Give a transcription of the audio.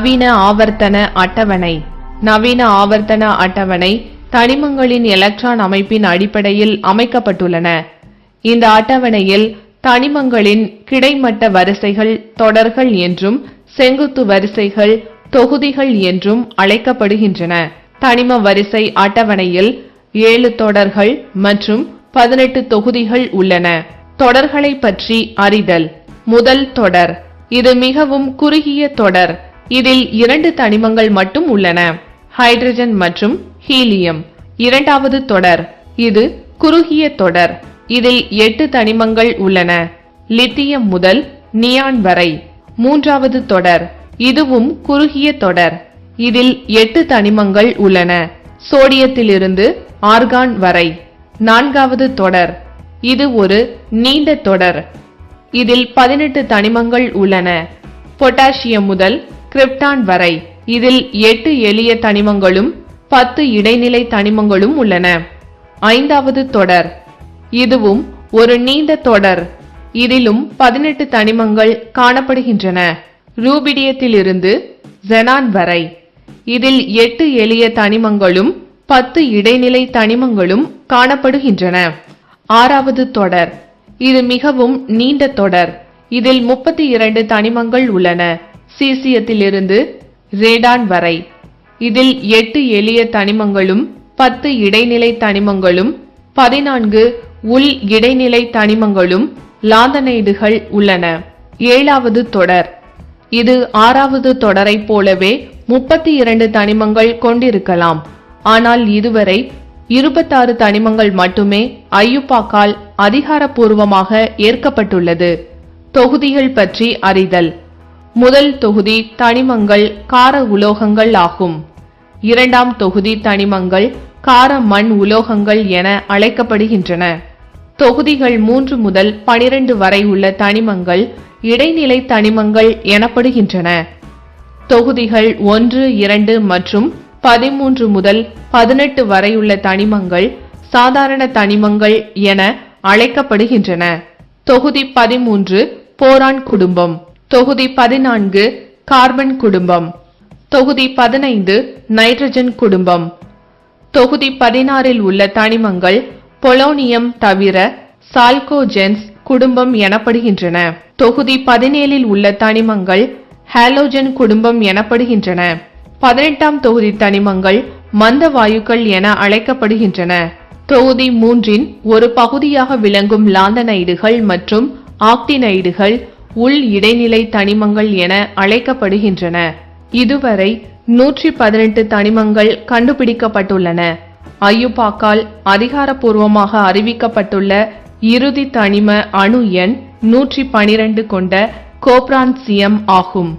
நவீன ஆவர்த்தன அட்டவணை. நவீன ஆவர்த்தன அட்டவணை தனிமங்களின் எலக்ட்ரான் அமைப்பின் அடிப்படையில் அமைக்கப்பட்டுள்ளன. இந்த அட்டவணையில் தனிமங்களின் கிடைமட்ட வரிசைகள் தொடர்கள் என்றும் செங்குத்து வரிசைகள் தொகுதிகள் என்றும் அழைக்கப்படுகின்றன. தனிம வரிசை அட்டவணையில் ஏழு தொடர்கள் மற்றும் பதினெட்டு தொகுதிகள் உள்ளன. தொடர்களை பற்றி அறிதல். முதல் தொடர். இது மிகவும் குறுகிய தொடர். இதில் இரண்டு தனிமங்கள் மட்டும் உள்ளன. ஹைட்ரஜன் மற்றும் ஹீலியம். இரண்டாவது தொடர். இது குறுகிய தொடர். இதில் எட்டு தனிமங்கள் உள்ளன. லித்தியம் முதல் நியான் வரை. மூன்றாவது தொடர். இதுவும் குறுகிய தொடர். இதில் எட்டு தனிமங்கள் உள்ளன. சோடியத்திலிருந்து ஆர்கான் வரை. நான்காவது தொடர். இது ஒரு நீண்ட தொடர். இதில் பதினெட்டு தனிமங்கள் உள்ளன. பொட்டாசியம் முதல் கிரிப்டான் வரை. இதில் எட்டு எளிய தனிமங்களும் பத்து இடைநிலை தனிமங்களும் உள்ளன. ஐந்தாவது தொடர். இதுவும் ஒரு நீண்ட தொடர். இதிலும் பதினெட்டு தனிமங்கள் காணப்படுகின்றன. ரூபிடியத்திலிருந்து ஜெனான் வரை. இதில் எட்டு எளிய தனிமங்களும் பத்து இடைநிலை தனிமங்களும் காணப்படுகின்றன. ஆறாவது தொடர். இது மிகவும் நீண்ட தொடர். இதில் முப்பத்தி இரண்டு தனிமங்கள் உள்ளன. சீசியத்திலிருந்து ரேடான் வரை. இதில் எட்டு எளிய தனிமங்களும் பத்து இடைநிலை தனிமங்களும் பதினான்கு உள் இடைநிலை தனிமங்களும் லாந்தனைடுகள் உள்ளன. ஏழாவது தொடர். இது ஆறாவது தொடரைப் போலவே முப்பத்தி இரண்டு தனிமங்கள் கொண்டிருக்கலாம். ஆனால் இதுவரை இருபத்தாறு தனிமங்கள் மட்டுமே ஐயுப்பாக்கால் அதிகாரப்பூர்வமாக ஏற்கப்பட்டுள்ளது. தொகுதிகள் பற்றி அறிதல். முதல் தொகுதி தனிமங்கள் கார உலோகங்கள் ஆகும். இரண்டாம் தொகுதி தனிமங்கள் கார மண் உலோகங்கள் என அழைக்கப்படுகின்றன. தொகுதிகள் மூன்று முதல் பனிரெண்டு வரை உள்ள தனிமங்கள் இடைநிலை தனிமங்கள் எனப்படுகின்றன. தொகுதிகள் ஒன்று இரண்டு மற்றும் பதிமூன்று முதல் பதினெட்டு வரையுள்ள தனிமங்கள் சாதாரண தனிமங்கள் என அழைக்கப்படுகின்றன. தொகுதி பதிமூன்று போரான் குடும்பம். தொகுதி பதினான்கு கார்பன் குடும்பம். தொகுதி பதினைந்து நைட்ரஜன் குடும்பம். தொகுதி பதினாறில் உள்ள தனிமங்கள் பொலோனியம் தவிர சால்கோஜென்ஸ் குடும்பம் எனப்படுகின்றன. தொகுதி பதினேழில் உள்ள தனிமங்கள் ஹாலோஜன் குடும்பம் எனப்படுகின்றன. பதினெட்டாம் தொகுதி தனிமங்கள் மந்த வாயுக்கள் என அழைக்கப்படுகின்றன. தொகுதி மூன்றின் ஒரு பகுதியாக விளங்கும் லாந்தனைடுகள் மற்றும் ஆக்டினைடுகள் உள் இடைநிலை தனிமங்கள் என அழைக்கப்படுகின்றன. இதுவரை நூற்றி பதினெட்டு தனிமங்கள் கண்டுபிடிக்கப்பட்டுள்ளன. ஐயுபாக்கால் அதிகாரப்பூர்வமாக அறிவிக்கப்பட்டுள்ள இறுதி தனிம அணு எண் நூற்றி பனிரெண்டு கொண்ட கோப்ரான்சியம் ஆகும்.